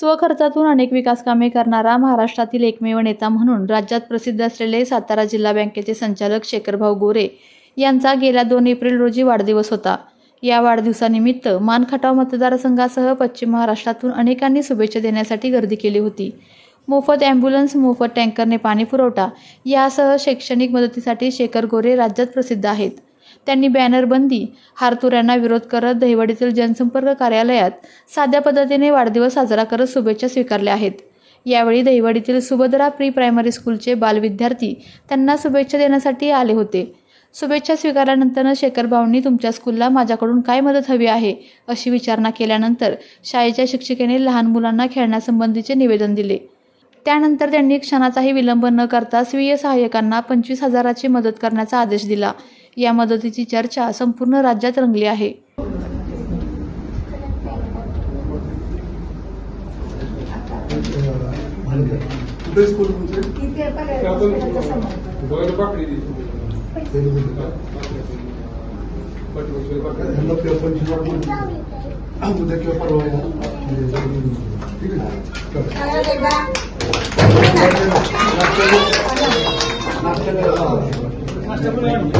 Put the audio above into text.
स्वखर्चातून अनेक विकास कामे करणारा महाराष्ट्रातील एकमेव नेता म्हणून राज्यात प्रसिद्ध असलेले सातारा जिल्हा बँकेचे संचालक शेखरभाऊ गोरे यांचा गेल्या दोन एप्रिल रोजी वाढदिवस होता. या वाढदिवसानिमित्त मानखटाव मतदारसंघासह पश्चिम महाराष्ट्रातून अनेकांनी शुभेच्छा देण्यासाठी गर्दी केली होती. मोफत ॲम्ब्युलन्स मोफत टँकरने पाणी पुरवठा यासह शैक्षणिक मदतीसाठी शेखर गोरे राज्यात प्रसिद्ध आहेत. त्यांनी बॅनरबंदी हारतुऱ्यांना विरोध करत दहिवडीतील जनसंपर्क कार्यालयात साध्या पद्धतीने वाढदिवस साजरा करत शुभेच्छा स्वीकारल्या आहेत. यावेळी दहिवडीतील सुभद्रा प्री प्रायमरी स्कूलचे बालविद्यार्थी त्यांना शुभेच्छा देण्यासाठी आले होते. शुभेच्छा स्वीकारल्यानंतर शेखर भाऊंनी तुमच्या स्कूलला माझ्याकडून काय मदत हवी आहे? अशी विचारणा केल्यानंतर शाळेच्या शिक्षिकेने लहान मुलांना खेळण्यासंबंधीचे निवेदन दिले. त्यानंतर त्यांनी क्षणाचाही विलंब न करता स्वीय सहाय्यकांना पंचवीस हजाराची मदत करण्याचा आदेश दिला. या मदतीची चर्चा संपूर्ण राज्यात रंगली आहे. ठीक